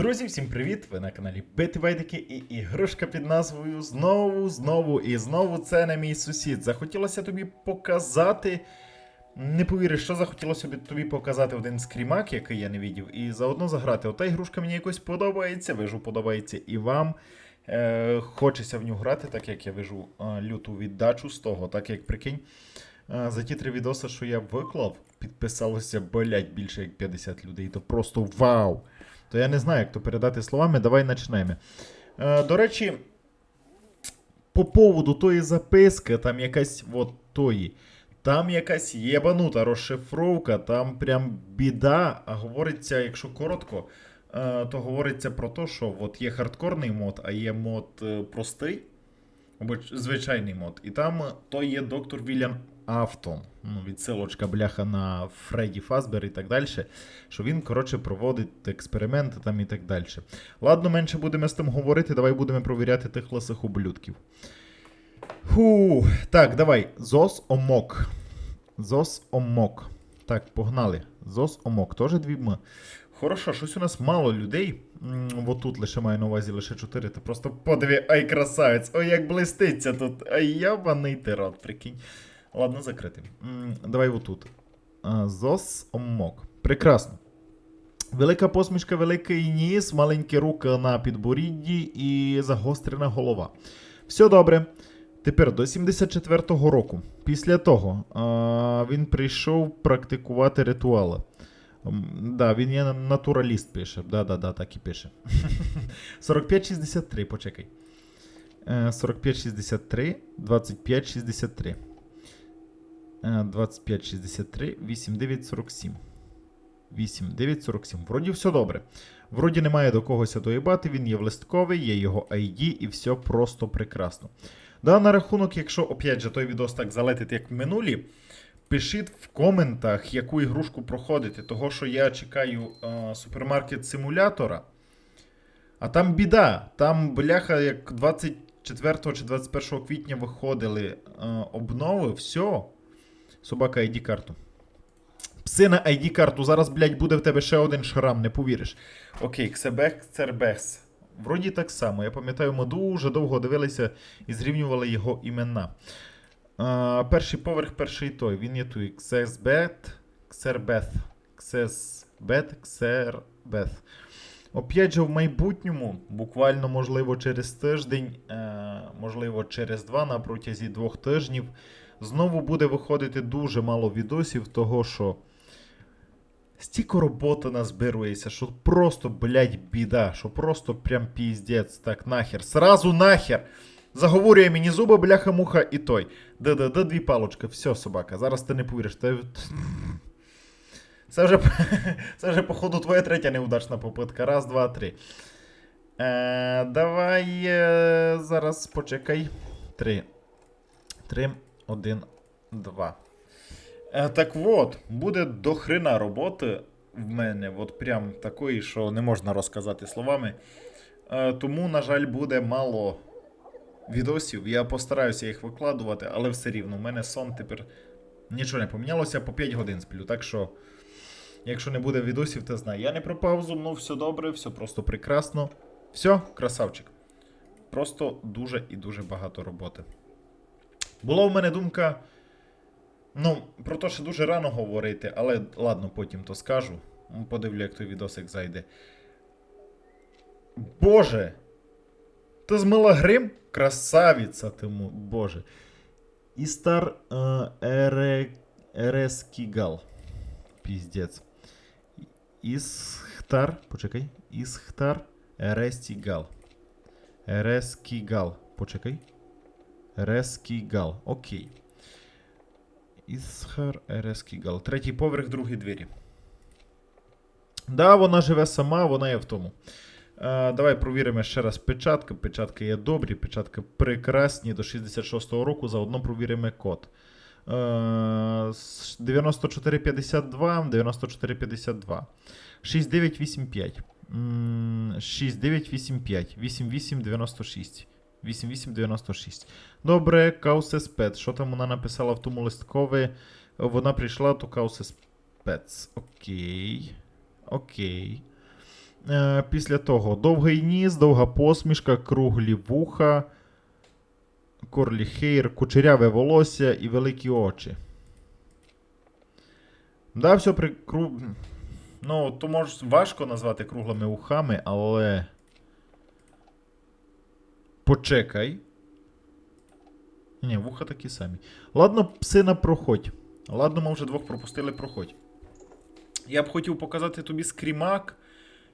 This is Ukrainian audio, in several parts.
Друзі, всім привіт! Ви на каналі Бити Байдики і ігрушка під назвою Знову, знову і знову це не мій сусід. Захотілося тобі показати. Не повіриш, що захотілося б тобі показати один скрімак, який я не відів, і заодно заграти. Ота ігрушка мені якось подобається, вижу, подобається і вам. Е, хочеться в нього грати, так як я вижу е, люту віддачу з того, так як прикинь. е, За ті три відоси, що я виклав, підписалося, блять, більше як 50 людей. То просто вау! То я не знаю, як то передати словами. Давай почнемо. Е, до речі, по поводу тої записки, там якась от тої. Там якась єбанута розшифровка, там прям біда. А говориться, якщо коротко, е, то говориться про те, що от є хардкорний мод, а є мод е, простий, звичайний мод. І там е, то є доктор Вільям Автон. Ну, відсилочка бляха на Фредді Фазбер і так далі. Що він, коротше, проводить експерименти там і так далі. Ладно, менше будемо з тим говорити, давай будемо провіряти тих лисих ублюдків. Фу, так, давай. Зос омок. Зос омок. Так, погнали. Зос омок. Теж дві м. Хорошо, щось у нас мало людей. М, тут лише маю на увазі лише 4. Ти просто подиви, ай, красавець. Ой, як блиститься тут. Ай, ябаний ти рад, прикинь. Ладно, закрити. Давай отут. Зос омок. Прекрасно. Велика посмішка, великий ніс, маленькі руки на підборідді і загострена голова. Все добре. Тепер до 74-го року. Після того він прийшов практикувати ритуали. Да, він є натураліст пише. Да, да, да, так і пише. 45-63, почекай. Е, 45-63, 25-63. Е, 25-63, 89-47. 8947. Вроді все добре. Вроді немає до когось доїбати, він є листковий, є його ID і все просто прекрасно. Да, на рахунок, якщо опять же той відос так залетить, як в минулі, пишіть в коментах, яку ігрушку проходити, того що я чекаю е, супермаркет симулятора. А там біда. Там, бляха, як 24 чи 21 квітня виходили е, обнови, все. Собака ID карту. Псина ID-карту. Зараз, блядь, буде в тебе ще один шрам, не повіриш. Окей, Ксебек Цербекс. Вроді так само. Я пам'ятаю, ми дуже довго дивилися і зрівнювали його імена. А, перший поверх, перший той. Він є тут. Ксесбет, Ксербет. Ксесбет, Ксербет. Опять же, в майбутньому, буквально, можливо, через тиждень, е, можливо, через два, на протязі двох тижнів, знову буде виходити дуже мало відосів, того що стільки роботи назбирується, що просто, блядь, біда, що просто прям піздець, так нахер. Сразу нахер. Заговорює мені зуби, бляха, муха і той. Да-да-да, дві палочки. Все, собака. Зараз ти не повіриш. Ти... Це вже, це вже, походу, твоя третя неудачна попитка. Раз, два, три. Е, давай е, зараз почекай. Три. Три, один, два. Е, так от, буде дохрена роботи в мене, от прям такої, що не можна розказати словами. Е, тому, на жаль, буде мало відосів. Я постараюся їх викладувати, але все рівно, у мене сон тепер нічого не помінялося, по 5 годин сплю. Так що, якщо не буде відосів, то знай. Я не про паузу, ну все добре, все просто прекрасно. Все, красавчик. Просто дуже і дуже багато роботи. Була в мене думка. Ну, про те, що дуже рано говорити, але ладно, потім то скажу. Ну, Подивлю, як той відосик зайде. Боже! Ти змила грим? Красавіця тому, боже. Істар е, Ере, Ерескігал. Піздець. Ісхтар. Почекай. Ісхтар Ерестігал. Ерескігал. Почекай. Ерескігал. Окей. Ісхар Ерескігал. Третій поверх, другі двері. Да, вона живе сама, вона є в тому. Е, давай провіримо ще раз печатки. Печатки є добрі, печатки прекрасні до 66-го року. Заодно провіримо код. Е, 9452, 9452. 6985. 6985. 8896. 8896. Добре, Каусе Спец. Що там вона написала в тому листкові? Вона прийшла, то Каусе Спец. Окей. Окей. Е, після того довгий ніс, довга посмішка, круглі вуха, корлі хейр, кучеряве волосся і великі очі. Да, все при... кру... Ну, то може важко назвати круглими вухами, але. Почекай. Ні, вуха такі самі. Ладно, псина проходь. Ладно, ми вже двох пропустили, проходь. Я б хотів показати тобі скрімак,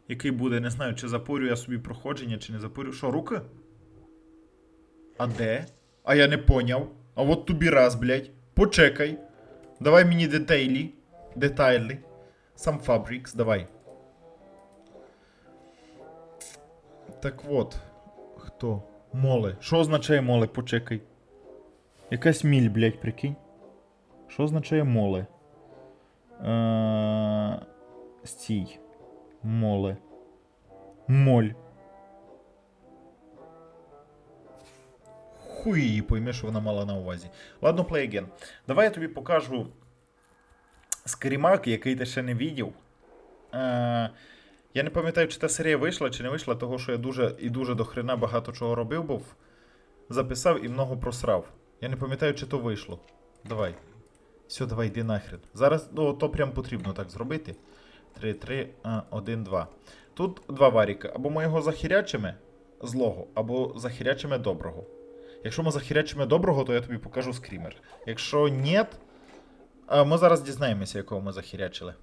який буде, не знаю, чи запорю я собі проходження, чи не запорю. Що, руки? А де? А я не поняв. А от тобі раз, блядь. Почекай. Давай мені детейлі. Детайлі. Сам Фабрікс, давай. Так от. Хто? Моле. Що означає моле? Почекай. Якась міль, блядь, прикинь. Що означає моле? Е, Стій. Моле. Моль. Хуй її пойме, що вона мала на увазі. Ладно, again. Давай я тобі покажу скрімак, який ти ще не відів. Е, я не пам'ятаю, чи та серія вийшла, чи не вийшла, того що я дуже і дуже до хрена багато чого робив, був. Записав і много просрав. Я не пам'ятаю, чи то вийшло. Давай. Все, давай, йди нахрен. Зараз ну, то прям потрібно так зробити. 3, 3, 1, 2. Тут два варіка. Або ми його захірячимо злого, або захірячимо доброго. Якщо ми захірячимо доброго, то я тобі покажу скрімер. Якщо ні, ми зараз дізнаємося, якого ми захірячили.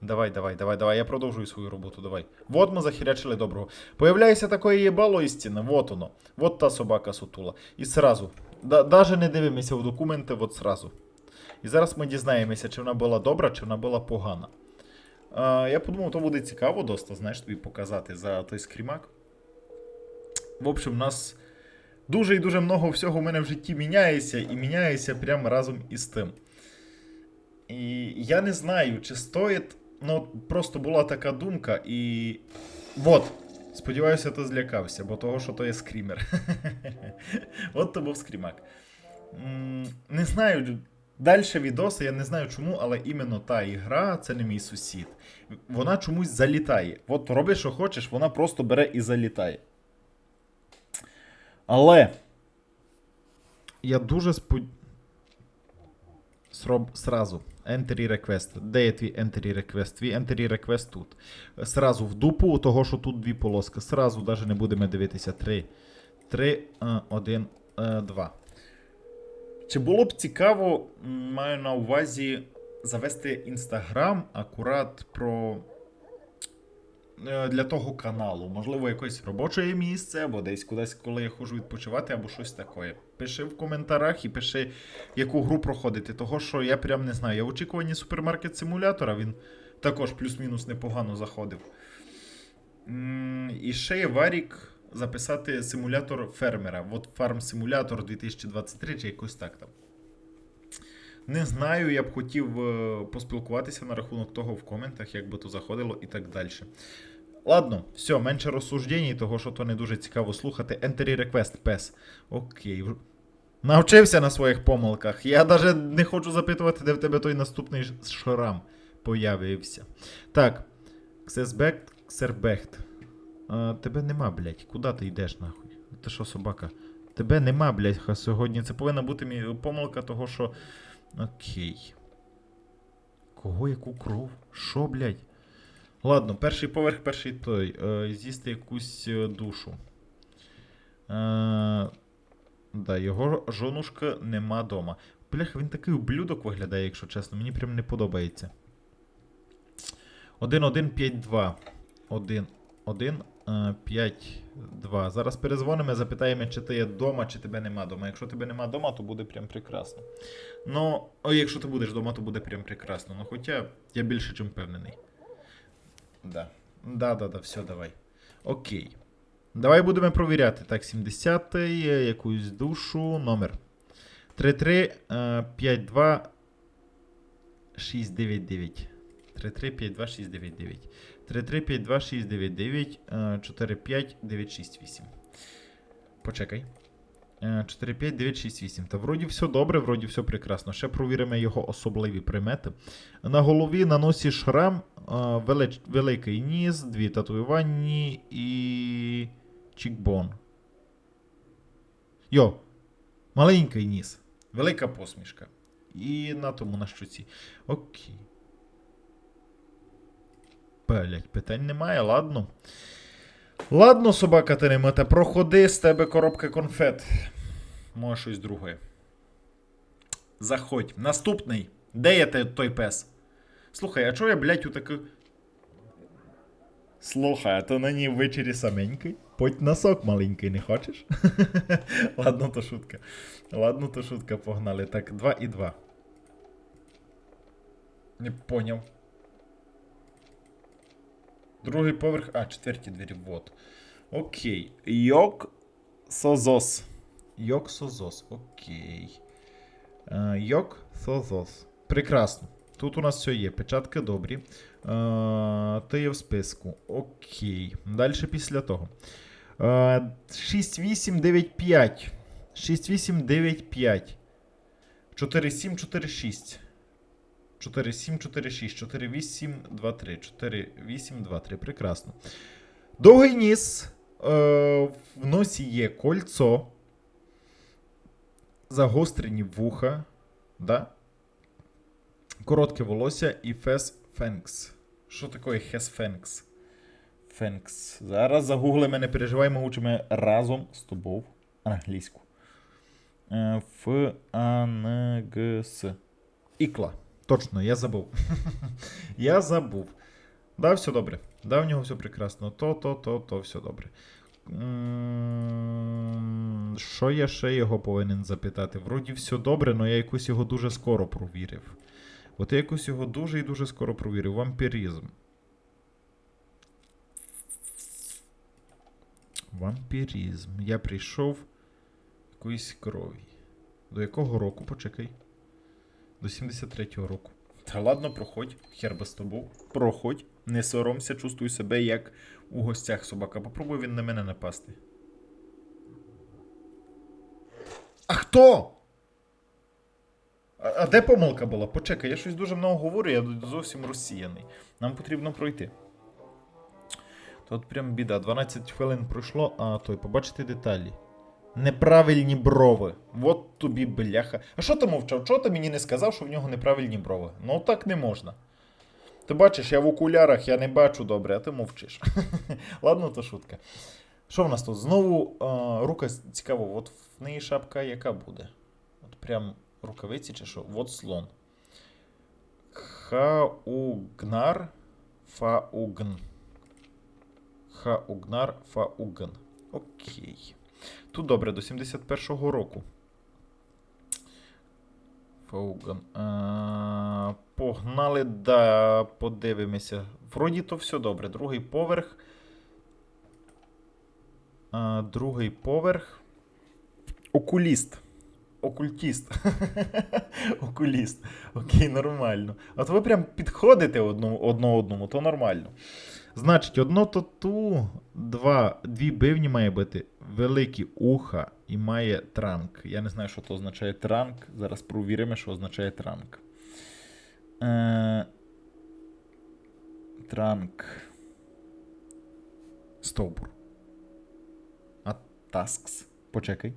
Давай, давай, давай, давай. Я продовжую свою роботу, давай. Вот ми захірячили доброго. Появляється таке єбало істина, вот воно. Вот та собака сутула. І сразу. Да, даже не дивимося в документи, от сразу. І зараз ми дізнаємося, чи вона була добра, чи вона була погана. А, я подумав, то буде цікаво доста, знаєш, тобі показати за той скрімак. В общем, у нас дуже і дуже много всього в мене в житті міняється, і міняється прямо разом із тим. І я не знаю, чи стоїть. Ну, просто була така думка, і. Вот. Сподіваюся, ти злякався, бо того, що то є скрімер. От то був скрімак. Не знаю, далі відоси, я не знаю чому, але іменно та ігра це не мій сусід. Вона чомусь залітає. От роби, що хочеш, вона просто бере і залітає. Але. Я дуже спод... Сроб сразу. Entry request. Де є твій entry request? Твій entry request тут. Сразу в дупу, того, що тут дві полоски. Сразу навіть не будемо дивитися. 3, 3, 1, 2. Чи було б цікаво, маю на увазі завести Instagram акурат про. Е, Для того каналу, можливо, якесь робоче місце, або десь кудись, коли я ходжу відпочивати, або щось таке. Пиши в коментарях і пиши, яку гру проходити. Того, що я прям не знаю. Я в очікуванні супермаркет симулятора, він також плюс-мінус непогано заходив. І ще є варік записати симулятор фермера. От Simulator 2023 чи якось так там. Не знаю, я б хотів е, поспілкуватися на рахунок того в коментах, як би то заходило і так далі. Ладно, все, менше розсуждень, того що то не дуже цікаво слухати. Entry request, PES. Окей. Навчився на своїх помилках. Я навіть не хочу запитувати, де в тебе той наступний шрам появився. Так. Ксесбект, Ксербехт. А, тебе нема, блядь. Куди ти йдеш, нахуй? Ти що, собака? Тебе нема, блядь, сьогодні. Це повинна бути помилка того, що. Окей. Кого яку кров? Що, блядь? Ладно, перший поверх, перший той. Е, з'їсти якусь е, душу. Е, да, його жонушка нема дома. Блях, він такий ублюдок виглядає, якщо чесно. Мені прям не подобається. 1-1-5-2. 1, 1, 5, 2. Зараз перезвонимо, запитаємо, чи ти є вдома, чи тебе нема вдома. Якщо тебе нема вдома, то буде прям прекрасно. Ну, о, якщо ти будеш вдома, то буде прям прекрасно. Ну, хоча я більше чим впевнений. Да. Да, да, да, все, давай. Окей. Давай будемо провіряти. Так, 70-й, е, якусь душу, номер. 33 е, 52 699. 33 52 699. 33 52 699 е, 45 968. Почекай. Е, 4, 5, 9, 6, 8. Та вроді все добре, вроді все прекрасно. Ще провіримо його особливі примети. На голові на носі шрам, е, велич, великий ніс, дві татуювання і. чікбон. Йо, маленький ніс, велика посмішка. І на тому на щоці. Окей. Блять, питань немає, ладно. Ладно, собака ти не мета, проходи з тебе коробка конфет. Може щось друге. Заходь. Наступний. Де є той пес? Слухай, а чого я, блядь, у таку. Слухай, а то на ній ввечері саменький. Поть носок маленький не хочеш? Ладно, то шутка. Ладно, то шутка, погнали. Так, 2 і 2. Не поняв. Другий поверх. А, четверті двері, вот. Окей. Йок Созос. Йок Созос. Окей. Е, Йок Созос. Прекрасно. Тут у нас все є. Печатки добрі. Е, Ти є в списку. Окей. Далі після того. Е, 6895. 6895. 4746. 4746, 4823, 4823. Прекрасно. Довгий ніс. Е, в носі є кольцо. Загострені вуха. Да? Коротке волосся і фес фенкс. Що таке хес фенкс? Фенкс. Зараз загуглимо, не переживай, ми учимо разом з тобою англійську. Е, Ф А Н Г С. Ікла. Точно, я забув. я забув. Да, все добре. Да, в нього все прекрасно. То, то, то, то, все добре. Що я ще його повинен запитати? Вроді все добре, але я якось його дуже скоро провірив. От я якось його дуже і дуже скоро провірив. Вампіризм. Вампіризм. Я прийшов якоїсь крові. До якого року? Почекай. До 73-го року. Та ладно, проходь, хер би з тобою. Проходь, не соромся, чувствуй себе як у гостях собака. Попробуй він на мене напасти. А хто? А, а де помилка була? Почекай, я щось дуже много говорю, я зовсім розсіяний. Нам потрібно пройти. Тут прям біда. 12 хвилин пройшло, а той, побачити деталі. Неправильні брови. От тобі бляха. А що ти мовчав? Чого ти мені не сказав, що в нього неправильні брови? Ну так не можна. Ти бачиш, я в окулярах, я не бачу добре, а ти мовчиш. Ладно, то шутка. Що в нас тут? Знову а, рука цікаво, от в неї шапка яка буде? От прям рукавиці чи що? От слон. Хаугнар фаугн. Хаугнар фаугн. Окей. Тут добре, до 71-го року. Фауган. А, погнали, да, подивимося. Вроді то все добре. Другий поверх. А, другий поверх. Окуліст. Окультіст. Окуліст. Окей, нормально. От ви прям підходите одному одно одному, то нормально. Значить, одно тату, два, дві бивні має бути, великі уха і має транк. Я не знаю, що то означає транк. Зараз провіримо, що означає транк. Е, транк. Стовбур. А таскс. Почекай.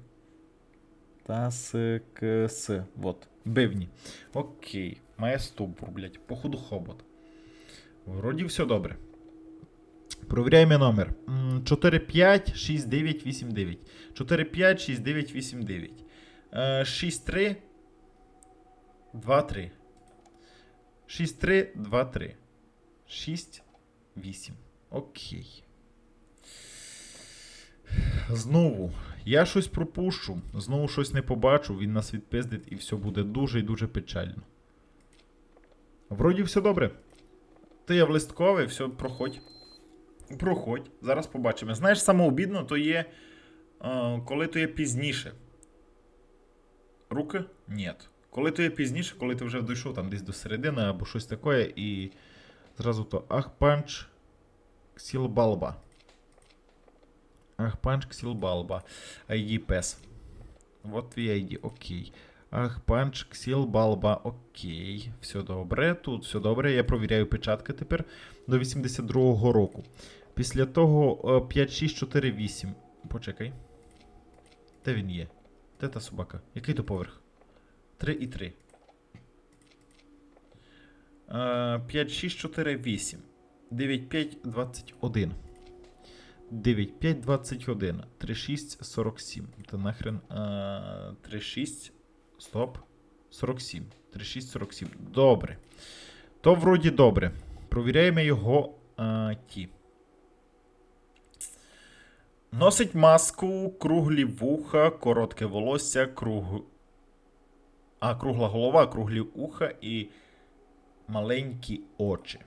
Таскс. Вот. Бивні. Окей. Має стовбур, блядь. Походу хобот. Вроді все добре. Провіряємо номер. 456989. 456989. 63 23. 6323. 68. Окей. Знову. Я щось пропущу, знову щось не побачу, він нас відпиздить і все буде дуже і дуже печально. Вроді все добре. Ти я в листковий, все, проходь. Проходь, зараз побачимо. Знаєш, самообідно то є, е, коли то є пізніше. Руки? Ні. Коли то є пізніше, коли ти вже дійшов там десь до середини або щось таке, і зразу то Ахпанч Ксілбалба. Ахпанч Ксілбалба. ID пес. Вот твій ID, окей. Ах, панч, балба, окей. Все добре, тут все добре. Я провіряю печатки тепер до 82-го року. Після того е, 5, 6, 4, 8. Почекай. Де він є? Де та собака? Який то поверх? 3 і 3. 5, 6, 4, 8. 9, 5, 21. 9, 5, 21. 3, 6, 47. Та нахрен. е, 3, 6. Стоп. 47. 3, 6, 47. Добре. То вроді добре. Провіряємо його е, ті. Носить маску, круглі вуха, коротке волосся, круг... а, кругла голова, круглі уха і маленькі очі.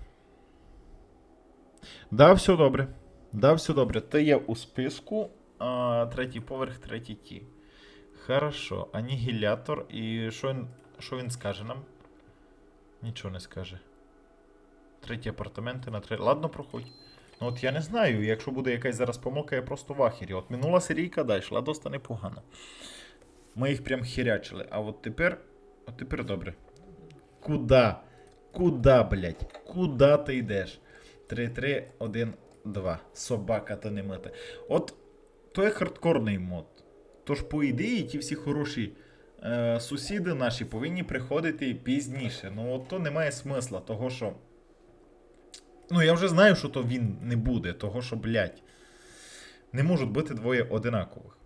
Да, все добре. Да, все добре. Ти є у списку. А, третій поверх, третій ті. Хорошо. Анігілятор. І що він, що він скаже нам? Нічого не скаже. Треті апартаменти на три. Ладно, проходь. Ну от я не знаю, якщо буде якась зараз помилка, я просто в ахері. От минула серійка, да, йшла доста непогано. Ми їх прям хірячили. А от тепер. От тепер добре. Куда? Куда, блядь? Куда ти йдеш? 3-3, 1, 2. Собака то не мити. От то є хардкорний мод. Тож, по ідеї, ті всі хороші е, сусіди наші повинні приходити пізніше. Ну, от то немає смисла, того що. Ну, я вже знаю, що то він не буде, того що, блядь, не можуть бути двоє одинакових.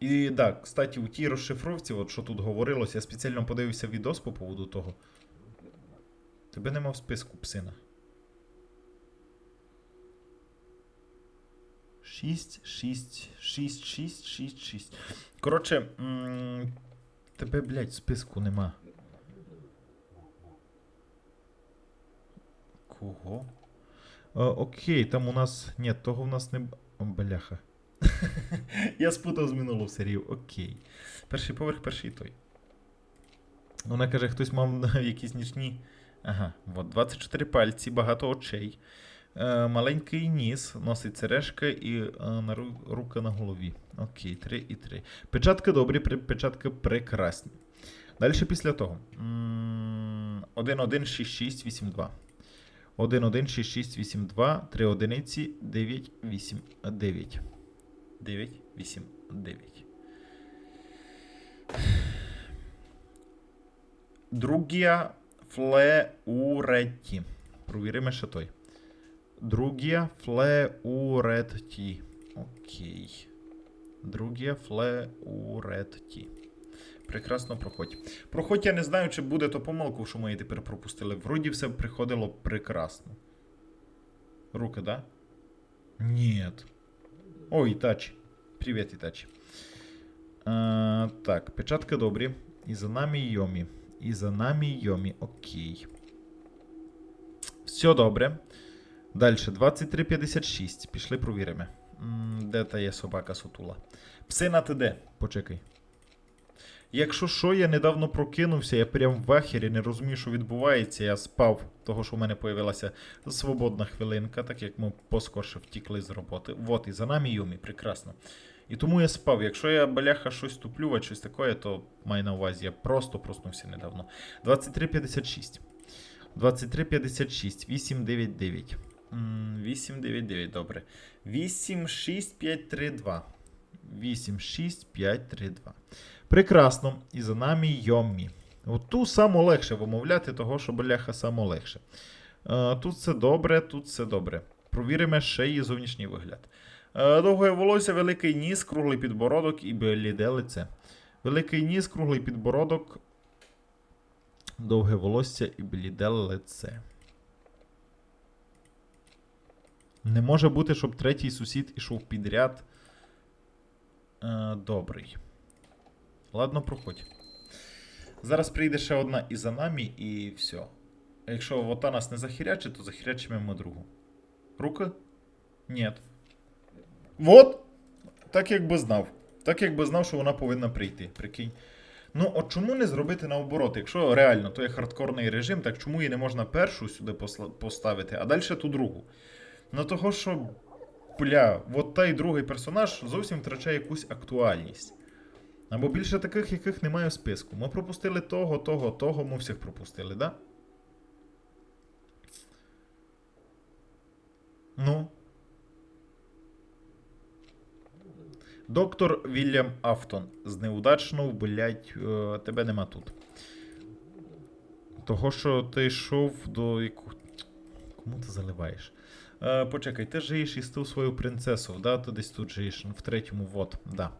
І так, кстати, у тій розшифровці, от що тут говорилось, я спеціально подивився відос по поводу того. Тебе нема в списку, псина. 6, 6, 6, 6, 6, 6. Коротше, м, тебе, блядь, в списку нема. Кого? Е, окей, там у нас. Ні, того в нас не. О, бляха. Я спутав з минулу серію. Окей. Перший поверх, перший той. Вона каже, хтось мав якісь нічні. Ага, от 24 пальці, багато очей. Е, маленький ніс, носить сережка і е, на ру- рука на голові. Окей, 3 і 3. Печатки добрі, печатки прекрасні. Далі після того. 1, 1, 6, 6, 8, 2. 1, 1, 6, 6, 8, 2. 3 одиниці, 9, 8, 9. 9, 8, 9. Другія флеуреті. Провіримо ще той. Другія флеуретті. Окей. Другія флеуретті. Прекрасно проходь. Проходь, я не знаю, чи буде то помилку, що ми її тепер пропустили. Вроді все приходило прекрасно. Руки, да? Нет. Ой, Ітачі. Привіт, Ітачі. А, так, печатка добрі. І за нами Йомі. І за нами Йомі. Окей. Все добре. Далі, 23.56. Пішли провіримо. Де та є собака сутула? Псина ти де? Почекай. Якщо що, я недавно прокинувся, я прям в ахері, не розумію, що відбувається. Я спав, того що в мене появилася свободна хвилинка, так як ми поскорше втікли з роботи. Вот, і за нами Юмі, прекрасно. І тому я спав. Якщо я бляха щось туплю, а щось таке, то маю на увазі, я просто проснувся недавно. 23.56. 23.56, 899. М, 899, добре. 86532. 86532. Прекрасно. І за нами Йоммі. От ту саму легше вимовляти, того, що бляха само легше. Е, тут все добре, тут все добре. Провіримо ще її зовнішній вигляд. Е, довге волосся, великий ніс, круглий підбородок і бліде лице. Великий ніс, круглий підбородок, довге волосся і бліде лице. Не може бути, щоб третій сусід ішов підряд. Е, добрий. Ладно, проходь. Зараз прийде ще одна і за нами, і все. Якщо вота нас не захирячить, то захирячимо ми другу. Рука? Ні. Вот! Так як би знав. Так як би знав, що вона повинна прийти. Прикинь. Ну, от чому не зробити наоборот? Якщо реально то є хардкорний режим, так чому її не можна першу сюди поставити, а далі ту другу? Ну того, що, бля, от той другий персонаж зовсім втрачає якусь актуальність. Або більше таких, яких немає в списку. Ми пропустили того, того, того, ми всіх пропустили, да? Ну. Доктор Вільям Афтон. З неудачно, блять, е, тебе нема тут. Того, що ти йшов до яку. Кому ти заливаєш? Е, почекай, ти жиєш із ту свою принцесу, да? Ти десь тут жиєш, в третьому, вот, да.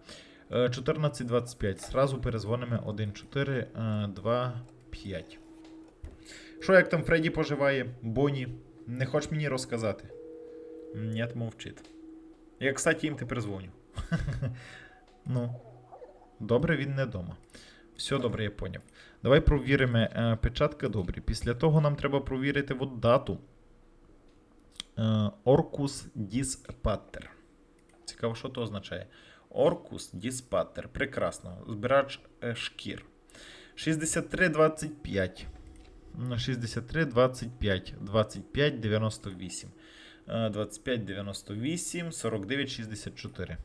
Е, 14.25. Сразу перезвонимо 1.4, 2, 5. Що як там Фредді поживає? Бонні? Не хочеш мені розказати? Нет, мовчить. Я, кстати, їм тепер дзвоню. ну. Добре, він не вдома. Все добре, я поняв. Давай провіримо е, печатка добрі. Після того нам треба провірити от дату. Е, Orcus Dispater. Цікаво, що то означає. Orcus Dispater. Прекрасно. Збирач е, шкір. 63,25. Ну, 63,25. 25,98. Е, 25,98. 49,64.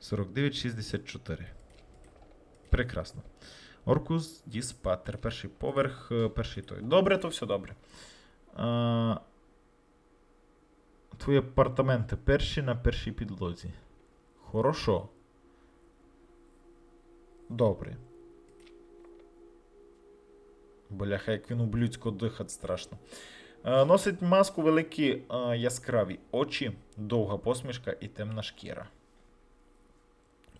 49,64. Прекрасно. Оркус Діспатер. Перший поверх, е, перший той. Добре, то все добре. Твої апартаменти перші на першій підлозі. Хорошо. Добре. Бляха, як він ублюдсько дихать страшно. Е, Носить маску великі е, яскраві очі, довга посмішка і темна шкіра.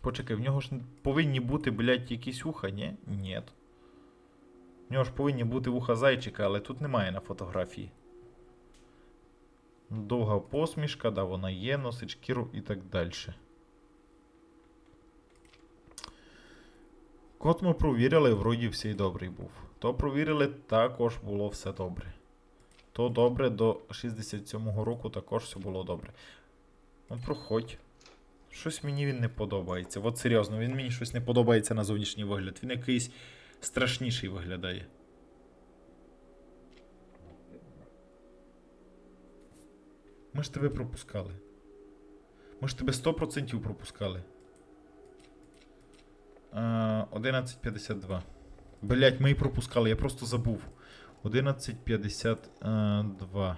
Почекай, в нього ж повинні бути, блядь, якісь вуха, ні? Ні. В нього ж повинні бути вуха зайчика, але тут немає на фотографії. Довга посмішка, да, вона є, носить шкіру і так далі. Кот ми провірили, вроді всій добрий був. То провірили, також було все добре. То добре до 67-го року також все було добре. Ну, проходь. Щось мені він не подобається. От серйозно, він мені щось не подобається на зовнішній вигляд. Він якийсь страшніший виглядає. Ми ж тебе пропускали. Ми ж тебе 100% пропускали. А, 11.52. Блять, ми і пропускали, я просто забув. 11.52.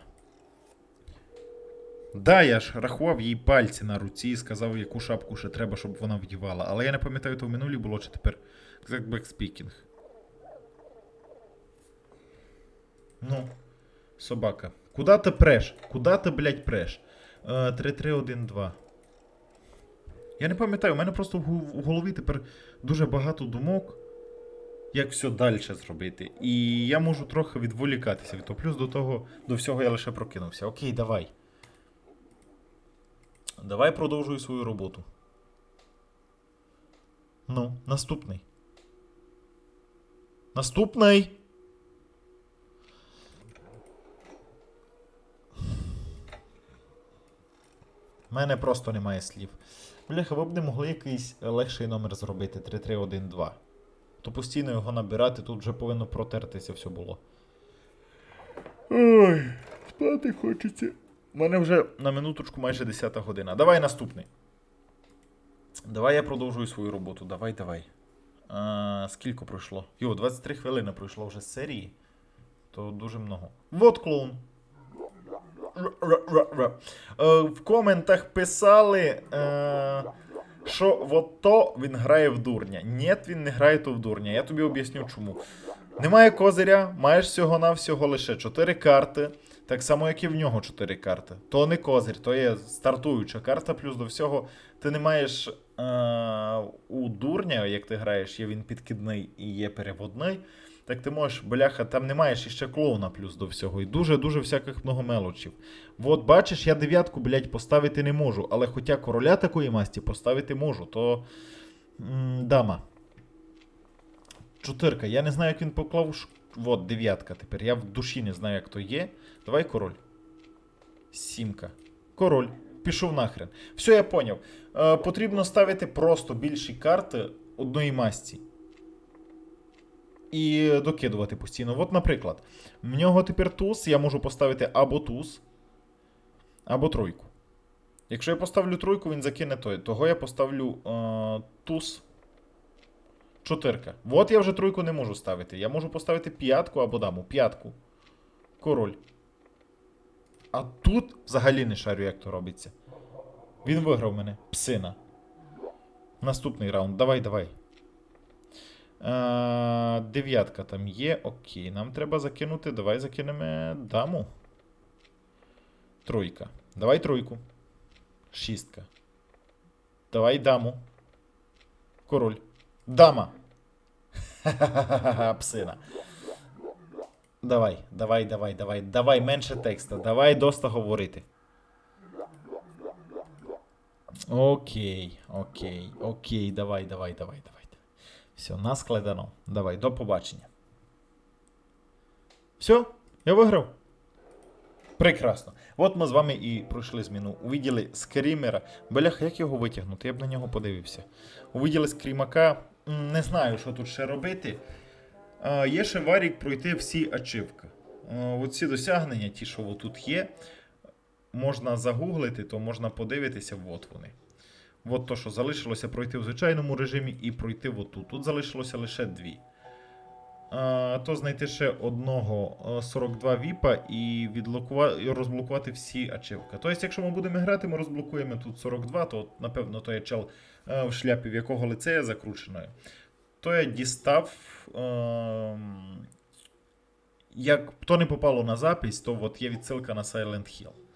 Да, я ж рахував їй пальці на руці і сказав, яку шапку ще треба, щоб вона вдівала. Але я не пам'ятаю, то в минулі було чи тепер. Як бекспікінг. Ну, собака. Куда ти преш? Куда ти, блядь, преш? Е, 3312. Я не пам'ятаю, у мене просто в голові тепер дуже багато думок, як все далі зробити. І я можу трохи відволікатися від того. Плюс до того, до всього я лише прокинувся. Окей, давай. Давай продовжуй свою роботу. Ну, наступний. Наступний. У мене просто немає слів. Бляха, ви б не могли якийсь легший номер зробити 3312. То постійно його набирати, тут вже повинно протертися все було. Ой, спати хочеться. У мене вже на минуточку майже 10 година. Давай наступний. Давай я продовжую свою роботу. Давай, давай. А, скільки пройшло? Йо, 23 хвилини пройшло вже з серії. То дуже много. Вот клоун. Е, В коментах писали, е, що от то він грає в дурня. Ні, він не грає то в дурня. Я тобі об'ясню чому. Немає козиря, маєш всього-навсього лише 4 карти. Так само, як і в нього 4 карти. То не козир, то є стартуюча карта, плюс до всього ти не маєш е, у дурня, як ти граєш, є він підкидний і є переводний. Так ти можеш, бляха, там не маєш іще клоуна плюс до всього. І дуже-дуже всяких много мелочів. От бачиш, я дев'ятку, блядь, поставити не можу, але хоча короля такої масті поставити можу, то. М, дама. Чотирка. Я не знаю, як він поклав. Вот, дев'ятка тепер. Я в душі не знаю, як то є. Давай король. Сімка. Король. Пішов нахрен. Все, я поняв. Е, потрібно ставити просто більші карти одної масті. І докидувати постійно. От, наприклад, в нього тепер туз, я можу поставити або туз, або тройку. Якщо я поставлю тройку, він закине той. Того я поставлю е, туз Чотирка. От я вже тройку не можу ставити. Я можу поставити п'ятку або даму. П'ятку. Король. А тут взагалі не шарю, як то робиться. Він виграв мене. Псина. Наступний раунд. Давай, давай. Е, дев'ятка там є. Окей. Нам треба закинути. Давай закинемо даму. Тройка. Давай тройку. Шістка. Давай даму. Король. Дама. Ха-ха-ха, псина. Давай, давай, давай, давай, давай, менше текста, давай доста говорити. Окей, окей, окей, давай, давай, давай, давай. Все, наскладено. Давай, до побачення. Все, я виграв. Прекрасно. От ми з вами і пройшли зміну. Увиділи скрімера. Бляха, як його витягнути? Я б на нього подивився. Увиділи скрімака. Не знаю, що тут ще робити. А, є ще варік пройти всі ачивки. Оці досягнення, ті, що тут є, можна загуглити, то можна подивитися, от вони. От то, що залишилося пройти в звичайному режимі і пройти отут. Тут залишилося лише дві. А, то знайти ще одного е, 42 віпа і, відблокува... і розблокувати всі ачивки. Тобто, якщо ми будемо грати, ми розблокуємо тут 42, то напевно той чел е, в шляпі, в якого лицея закрученою. То я дістав. ем, Як то не попало на запись, то от є відсилка на Silent Hill.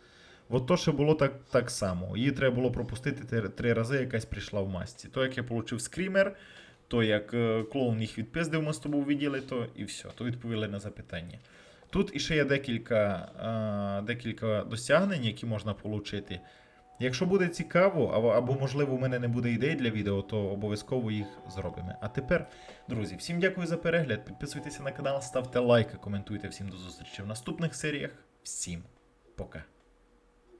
От то, що було так, так само. Її треба було пропустити три, рази, якась прийшла в масці. То, як я отримав скрімер, то як е, клоун їх відпиздив, ми з тобою виділи, то і все, то відповіли на запитання. Тут іще є декілька, е, декілька досягнень, які можна отримати. Якщо буде цікаво, або, або можливо у мене не буде ідей для відео, то обов'язково їх зробимо. А тепер, друзі, всім дякую за перегляд. Підписуйтеся на канал, ставте лайки, коментуйте. Всім до зустрічі в наступних серіях. Всім пока.